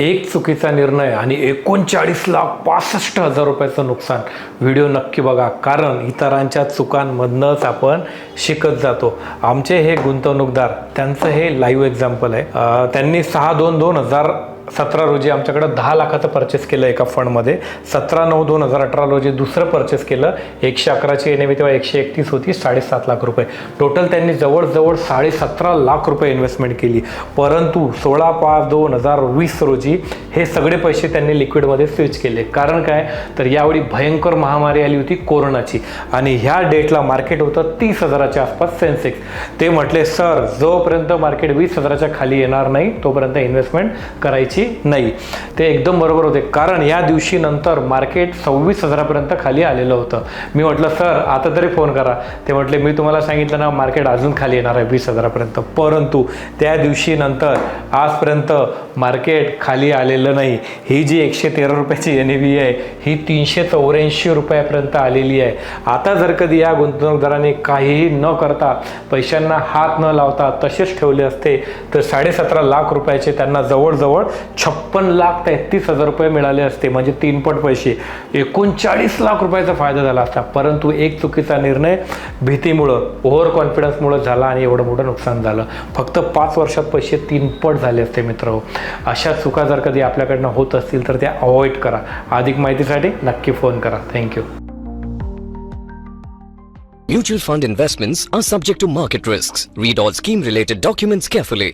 एक चुकीचा निर्णय आणि एकोणचाळीस लाख पासष्ट हजार रुपयाचं नुकसान. व्हिडिओ नक्की बघा कारण इतरांच्या चुकांमधनंच आपण शिकत जातो. आमचे हे गुंतवणूकदार त्यांचं हे लाईव्ह एक्झाम्पल आहे. त्यांनी सहा दोन दोन हजार सतरा रोजी आमच्याकडं दहा लाखाचं परचेस केलं एका फंडमध्ये सतरा नऊ दोन हजार अठरा रोजी दुसरं परचेस केलं. एकशे अकराची एन तेव्हा एकशे एकतीस होती साडेसात लाख रुपये. टोटल त्यांनी जवळजवळ साडेसतरा लाख रुपये इन्व्हेस्टमेंट केली. परंतु सोळा पाच दोन हजार वीस रोजी हे सगळे पैसे त्यांनी लिक्विडमध्ये स्विच केले. कारण काय? तर यावेळी भयंकर महामारी आली होती कोरोनाची. आणि ह्या डेटला मार्केट होतं तीस हजाराच्या आसपास सेन्सेक्स ते म्हटले सर जोपर्यंत मार्केट वीस हजाराच्या खाली येणार नाही तोपर्यंत इन्व्हेस्टमेंट करायची नाही. ते एकदम बरोबर होते. कारण या दिवशी नंतर मार्केट सव्वीस हजारापर्यंत खाली आलेलं होतं. मी म्हटलं सर आता तरी फोन करा. ते म्हटले मी तुम्हाला सांगितलं ना मार्केट अजून खाली येणार आहे वीस हजारापर्यंत. परंतु त्या दिवशी नंतर आजपर्यंत मार्केट खाली आलेलं नाही. ही जी एकशे तेरा रुपयाची एन आहे ही तीनशे चौऱ्याऐंशी रुपयापर्यंत आलेली आहे. आता जर कधी या गुंतवणूकदारांनी काहीही न करता पैशांना हात न लावता तसेच ठेवले असते तर साडेसतरा लाख रुपयाचे त्यांना जवळजवळ छप्पन लाख तेहतीस हजार रुपये मिळाले असते. म्हणजे तीनपट पैसे. एकोणचाळीस लाख रुपयाचा फायदा झाला असता. परंतु एक चुकीचा निर्णय भीतीमुळं ओव्हर कॉन्फिडन्समुळं झाला आणि एवढं मोठं नुकसान झालं. फक्त पाच वर्षात पैसे तीनपट झाले असते मित्र. अशा चुका जर कधी आपल्याकडनं होत असतील तर त्या अवॉइड करा. अधिक माहितीसाठी नक्की फोन करा. Thank you Mutual fund investments are subject to market risks. Read all scheme related documents carefully.